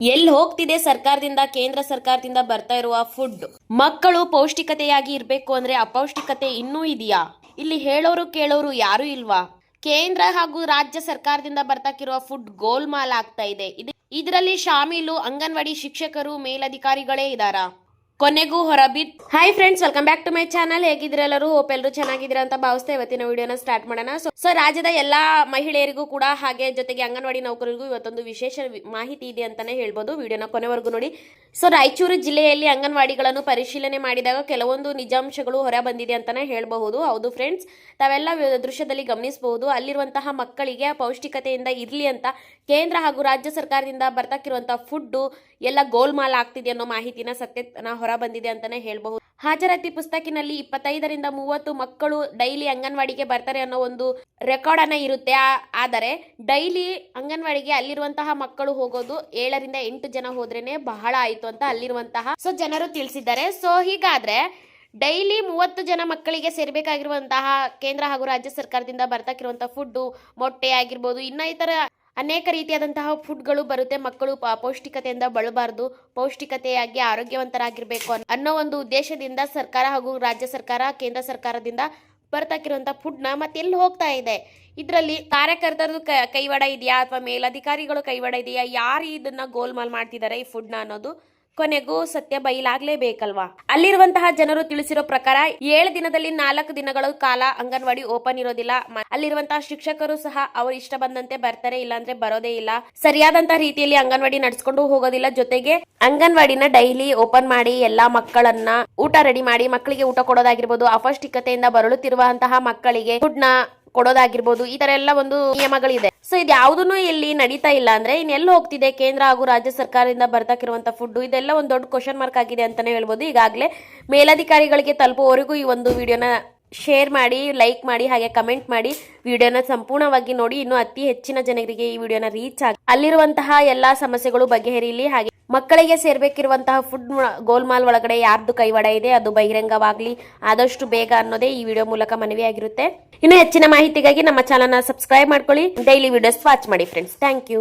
ಎಲ್ಲಿ ಹೋಗ್ತಿದೆ ಸರ್ಕಾರದಿಂದ, ಕೇಂದ್ರ ಸರ್ಕಾರದಿಂದ ಬರ್ತಾ ಇರುವ ಫುಡ್ ಮಕ್ಕಳು ಪೌಷ್ಟಿಕತೆಯಾಗಿ ಇರಬೇಕು ಅಂದ್ರೆ ಅಪೌಷ್ಟಿಕತೆ ಇನ್ನೂ ಇದೆಯಾ? ಇಲ್ಲಿ ಹೇಳೋರು ಕೇಳೋರು ಯಾರು ಇಲ್ವಾ? ಕೇಂದ್ರ ಹಾಗೂ ರಾಜ್ಯ ಸರ್ಕಾರದಿಂದ ಬರ್ತಾಕಿರುವ ಫುಡ್ ಗೋಲ್ಮಾಲ್ ಆಗ್ತಾ ಇದೆ ಇದರಲ್ಲಿ ಶಾಮೀಲು ಅಂಗನವಾಡಿ ಶಿಕ್ಷಕರು ಮೇಲಧಿಕಾರಿಗಳೇ ಇದಾರಾ? ಕೊನೆಗೂ ಹೊರಬಿದ್ hi friends welcome back to my channel ಹೇಗಿದ್ರೆ ಎಲ್ಲರೂ? ಹೋಪ್ ಎಲ್ಲರೂ ಅಂತ ಭಾವಿಸ್ತಾ ಇವತ್ತಿನ ವಿಡಿಯೋನ ಸ್ಟಾರ್ಟ್ ಮಾಡೋಣ. ಸೊ ಸೊ ರಾಜ್ಯದ ಎಲ್ಲಾ ಮಹಿಳೆಯರಿಗೂ ಕೂಡ ಹಾಗೆ ಜೊತೆಗೆ ಅಂಗನವಾಡಿ ನೌಕರರಿಗೂ ಇವತ್ತೊಂದು ವಿಶೇಷ ಮಾಹಿತಿ ಇದೆ ಅಂತಾನೆ ಹೇಳ್ಬೋದು. ವಿಡಿಯೋನ ಕೊನೆವರೆಗೂ ನೋಡಿ. ಸೊ ರಾಯಚೂರು ಜಿಲ್ಲೆಯಲ್ಲಿ ಅಂಗನವಾಡಿಗಳನ್ನು ಪರಿಶೀಲನೆ ಮಾಡಿದಾಗ ಕೆಲವೊಂದು ನಿಜಾಂಶಗಳು ಹೊರ ಬಂದಿದೆ ಅಂತಾನೆ ಹೇಳಬಹುದು. ಹೌದು ಫ್ರೆಂಡ್ಸ್ ತಾವೆಲ್ಲ ದೃಶ್ಯದಲ್ಲಿ ಗಮನಿಸಬಹುದು. ಅಲ್ಲಿರುವಂತಹ ಮಕ್ಕಳಿಗೆ ಪೌಷ್ಟಿಕತೆಯಿಂದ ಇರಲಿ ಅಂತ ಕೇಂದ್ರ ಹಾಗೂ ರಾಜ್ಯ ಸರ್ಕಾರದಿಂದ ಬರ್ತಕ್ಕಿರುವಂತಹ ಫುಡ್ ಎಲ್ಲ ಗೋಲ್ಮಾಲ್ ಆಗ್ತಿದೆ ಅನ್ನೋ ಮಾಹಿತಿನ ಸತ್ಯ ಹೊರ ಬಂದಿದೆ ಅಂತಾನೆ ಹೇಳಬಹುದು. ಹಾಜರಾತಿ ಪುಸ್ತಕಿನಲ್ಲಿ ಇಪ್ಪತ್ತೈದರಿಂದ ಮೂವತ್ತು ಮಕ್ಕಳು ಡೈಲಿ ಅಂಗನವಾಡಿಗೆ ಬರ್ತಾರೆ ಅನ್ನೋ ಒಂದು ರೆಕಾರ್ಡ್ ಅನ್ನ ಇರುತ್ತೆ. ಆದರೆ ಡೈಲಿ ಅಂಗನವಾಡಿಗೆ ಅಲ್ಲಿರುವಂತಹ ಮಕ್ಕಳು ಹೋಗೋದು ಏಳರಿಂದ ಎಂಟು ಜನ ಹೋದ್ರೇನೆ ಬಹಳ ಆಯ್ತು ಅಂತ ಅಲ್ಲಿರುವಂತಹ ಸೊ ಜನರು ತಿಳಿಸಿದ್ದಾರೆ. ಸೊ ಹೀಗಾದ್ರೆ ಡೈಲಿ ಮೂವತ್ತು ಜನ ಮಕ್ಕಳಿಗೆ ಸೇರ್ಬೇಕಾಗಿರುವಂತಹ ಕೇಂದ್ರ ಹಾಗೂ ರಾಜ್ಯ ಸರ್ಕಾರದಿಂದ ಬರ್ತಕ್ಕಿರುವಂತಹ ಫುಡ್ ಮೊಟ್ಟೆ ಆಗಿರ್ಬೋದು ಇನ್ನ ಇತರ ಅನೇಕ ರೀತಿಯಾದಂತಹ ಫುಡ್ಗಳು ಬರುತ್ತೆ. ಮಕ್ಕಳು ಪೌಷ್ಟಿಕತೆಯಿಂದ ಬಳಬಾರ್ದು. ಪೌಷ್ಟಿಕತೆಯಾಗಿ ಆರೋಗ್ಯವಂತರಾಗಿರ್ಬೇಕು ಅನ್ನೋ ಒಂದು ಉದ್ದೇಶದಿಂದ ಸರ್ಕಾರ ಹಾಗೂ ರಾಜ್ಯ ಸರ್ಕಾರ, ಕೇಂದ್ರ ಸರ್ಕಾರದಿಂದ ಬರ್ತಕ್ಕಿರುವಂತಹ ಫುಡ್ನ ಮತ್ತೆ ಎಲ್ಲಿ ಹೋಗ್ತಾ ಇದೆ. ಇದರಲ್ಲಿ ಕಾರ್ಯಕರ್ತರದು ಕ- ಕೈವಾಡ ಇದೆಯಾ? ಅಥವಾ ಮೇಲಧಿಕಾರಿಗಳು ಕೈವಾಡ ಇದೆಯಾ? ಯಾರು ಇದನ್ನ ಗೋಲ್ಮಾಲ್ ಮಾಡ್ತಿದ್ದಾರೆ ಈ ಫುಡ್ನ ಅನ್ನೋದು? ಕೊನೆಗೂ ಸತ್ಯ ಬಯಲಾಗ್ಲೇಬೇಕಲ್ವಾ? ಅಲ್ಲಿರುವಂತಹ ಜನರು ತಿಳಿಸಿರೋ ಪ್ರಕಾರ ಏಳು ದಿನದಲ್ಲಿ ನಾಲ್ಕು ದಿನಗಳ ಕಾಲ ಅಂಗನವಾಡಿ ಓಪನ್ ಇರೋದಿಲ್ಲ. ಅಲ್ಲಿರುವಂತಹ ಶಿಕ್ಷಕರು ಸಹ ಅವ್ರ ಇಷ್ಟ ಬಂದಂತೆ ಬರ್ತಾರೆ, ಇಲ್ಲಾಂದ್ರೆ ಬರೋದೇ ಇಲ್ಲ. ಸರಿಯಾದಂತಹ ರೀತಿಯಲ್ಲಿ ಅಂಗನವಾಡಿ ನಡ್ಸ್ಕೊಂಡು ಹೋಗೋದಿಲ್ಲ. ಜೊತೆಗೆ ಅಂಗನವಾಡಿನ ಡೈಲಿ ಓಪನ್ ಮಾಡಿ ಎಲ್ಲಾ ಮಕ್ಕಳನ್ನ ಊಟ ರೆಡಿ ಮಾಡಿ ಮಕ್ಕಳಿಗೆ ಊಟ ಕೊಡೋದಾಗಿರ್ಬೋದು ಅಪೌಷ್ಟಿಕತೆಯಿಂದ ಬರಳುತ್ತಿರುವಂತಹ ಮಕ್ಕಳಿಗೆ ಫುಡ್ನ ಕೊಡೋದಾಗಿರ್ಬೋದು, ಈ ತರ ಎಲ್ಲ ಒಂದು ನಿಯಮಗಳಿದೆ. ಸೊ ಇದು ಯಾವುದನ್ನು ಇಲ್ಲಿ ನಡೀತಾ ಇಲ್ಲ ಅಂದ್ರೆ ಇನ್ನೆಲ್ಲ ಹೋಗ್ತಿದೆ, ಕೇಂದ್ರ ಹಾಗೂ ರಾಜ್ಯ ಸರ್ಕಾರದಿಂದ ಬರ್ತಾಕಿರುವಂತ ಫುಡ್ ಇದೆಲ್ಲ ಒಂದು ದೊಡ್ಡ ಕ್ವಶನ್ ಮಾರ್ಕ್ ಆಗಿದೆ ಅಂತಾನೆ ಹೇಳ್ಬೋದು. ಈಗಾಗಲೇ ಮೇಲಧಿಕಾರಿಗಳಿಗೆ ತಲುಪುವವರೆಗೂ ಈ ಒಂದು ವಿಡಿಯೋನ ಶೇರ್ ಮಾಡಿ ಲೈಕ್ ಮಾಡಿ, ಹಾಗೆ ಕಮೆಂಟ್ ಮಾಡಿ, ವಿಡಿಯೋನ ಸಂಪೂರ್ಣವಾಗಿ ನೋಡಿ. ಇನ್ನು ಅತಿ ಹೆಚ್ಚಿನ ಜನರಿಗೆ ಈ ವಿಡಿಯೋನ ರೀಚ್ ಆಗಿ ಅಲ್ಲಿರುವಂತಹ ಎಲ್ಲಾ ಸಮಸ್ಯೆಗಳು ಬಗೆಹರಿಲಿ. ಹಾಗೆ ಮಕ್ಕಳಿಗೆ ಸೇರ್ಬೇಕಿರುವಂತಹ ಫುಡ್ ಗೋಲ್ಮಾಲ್ ಒಳಗಡೆ ಯಾರ್ದು ಕೈವಾಡ ಇದೆ, ಅದು ಬಹಿರಂಗವಾಗ್ಲಿ ಆದಷ್ಟು ಬೇಗ ಅನ್ನೋದೇ ಈ ವಿಡಿಯೋ ಮೂಲಕ ಮನವಿ ಆಗಿರುತ್ತೆ ಇನ್ನು ಹೆಚ್ಚಿನ ಮಾಹಿತಿಗಾಗಿ ನಮ್ಮ ಚಾನಲ್ನ ಸಬ್ಸ್ಕ್ರೈಬ್ ಮಾಡ್ಕೊಳ್ಳಿ. ಡೈಲಿ ವಿಡಿಯೋಸ್ ವಾಚ್ ಮಾಡಿ ಫ್ರೆಂಡ್ಸ್ ಥ್ಯಾಂಕ್ ಯು